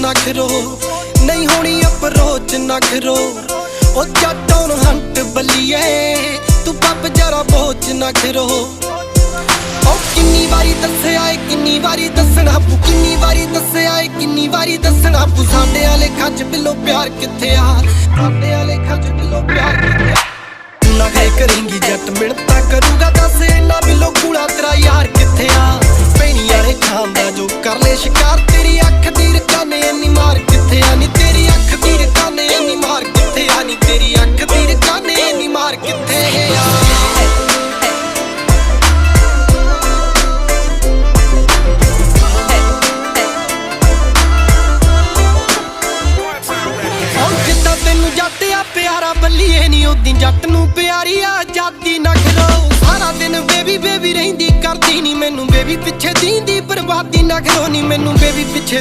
ਨਾ ਖਰੋ ਨਹੀਂ ਹੋਣੀ ਅਪਰੋਚ ਨਾ ਖਰੋ ਉਹ ਜੱਟੋਂ ਨੂੰ ਹੰਟ ਬੱਲੀਏ। ਤੂੰ ਪੱਪ ਜਰਾ ਬੋਚ ਨਾ ਖਰੋ ਉਹ ਕਿੰਨੀ ਵਾਰੀ ਦੱਸਿਆ ਏ, ਕਿੰਨੀ ਵਾਰੀ ਦੱਸਣਾ ਪੂ ਕਿੰਨੀ ਵਾਰੀ ਦੱਸਿਆ ਏ, ਕਿੰਨੀ ਵਾਰੀ ਦੱਸਣਾ ਪੂ ਸਾਡੇ ਵਾਲੇ ਖੱਜ ਬਿੱਲੋ ਪਿਆਰ ਕਿੱਥੇ ਆ? ਸਾਡੇ ਵਾਲੇ ਖੱਜ ਬਿੱਲੋ ਪਿਆਰ ਕਿੱਥੇ ਆ? ਨਾ ਗਏ ਕਰੇਂਗੀ ਜੱਟ ਮਿਹਨਤਾਂ ਕਰੂਗਾ, ਦੱਸ ਇੰਨਾ ਬਿੱਲੋ ਕੂੜਾ ਤੇਰਾ ਯਾਰ ਕਿੱਥੇ ਆ? ਪੈਣੀ ਵਾਲੇ ਖਾਂਦਾ ਜੋ ਕਰ ਲੈ ਸ਼ਿਕਾਰ ਇੰਨੀ ਕਿੱਥੇ ਆ ਕਿੱਦਾਂ ਤੈਨੂੰ ਜੱਟ ਆ ਪਿਆਰਾ ਬੱਲੀਏ ਨਹੀਂ ਉਦੀ ਜੱਟ ਨੂੰ ਪਿਆਰੀ ਆ ਆਜ਼ਾਦੀ ਨਾ ਸਾਰਾ ਦਿਨ ਬੇਬੀ ਬੇਬੀ ਰਹਿੰਦੀ ਕਰਦੀ ਨਹੀਂ ਮੈਨੂੰ ਬੇਬੀ ਪਿੱਛੇ ਦੀਂਦੀ, ਬਰਬਾਦੀ ਨਾ ਕਰੋ ਨਹੀਂ ਮੈਨੂੰ ਬੇਬੀ ਪਿੱਛੇ